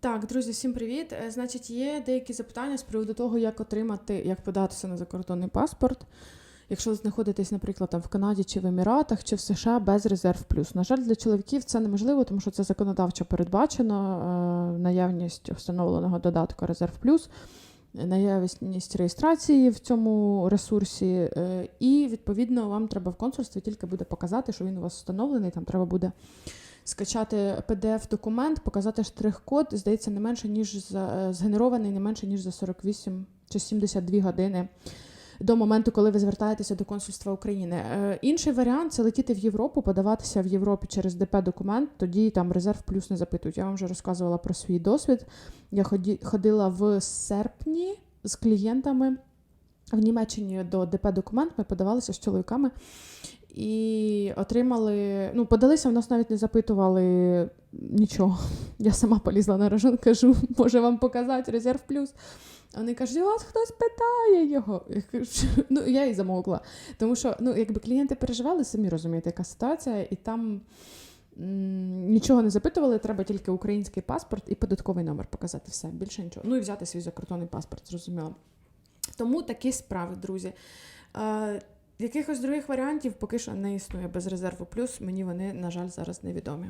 Так, друзі, всім привіт. Е, Значить, є деякі запитання з приводу того, як отримати, як податися на закордонний паспорт, якщо ви знаходитесь, наприклад, там в Канаді чи в Еміратах, чи в США без резерв плюс. На жаль, для чоловіків це неможливо, тому що це законодавчо передбачено е, наявність встановленого додатку резерв плюс. Наявність реєстрації в цьому ресурсі, е, і відповідно вам треба в консульстві тільки буде показати, що він у вас встановлений. Там треба буде скачати PDF-документ, показати штрих-код, здається, не менше, ніж за е, згенерований не менше, ніж за 48 чи 72 години до моменту, коли ви звертаєтеся до консульства України. Е, Інший варіант це летіти в Європу, подаватися в Європі через ДП-документ, тоді там резерв плюс не запитують. Я вам вже розказувала про свій досвід. Я ході- ходила в серпні з клієнтами в Німеччині до ДП-документ. Ми подавалися з чоловіками і отримали. Ну, подалися, в нас навіть не запитували нічого. Я сама полізла на рожон, кажу, може вам показати резерв плюс. Вони кажуть, у вас хтось питає його. Я кажу, ну я і замовкла. Тому що ну, якби клієнти переживали, самі розумієте, яка ситуація, і там нічого не запитували, треба тільки український паспорт і податковий номер показати. Все, більше нічого. Ну і взяти свій закордонний паспорт, зрозуміло. Тому такі справи, друзі. Якихось других варіантів поки що не існує без резерву плюс. Мені вони, на жаль, зараз невідомі.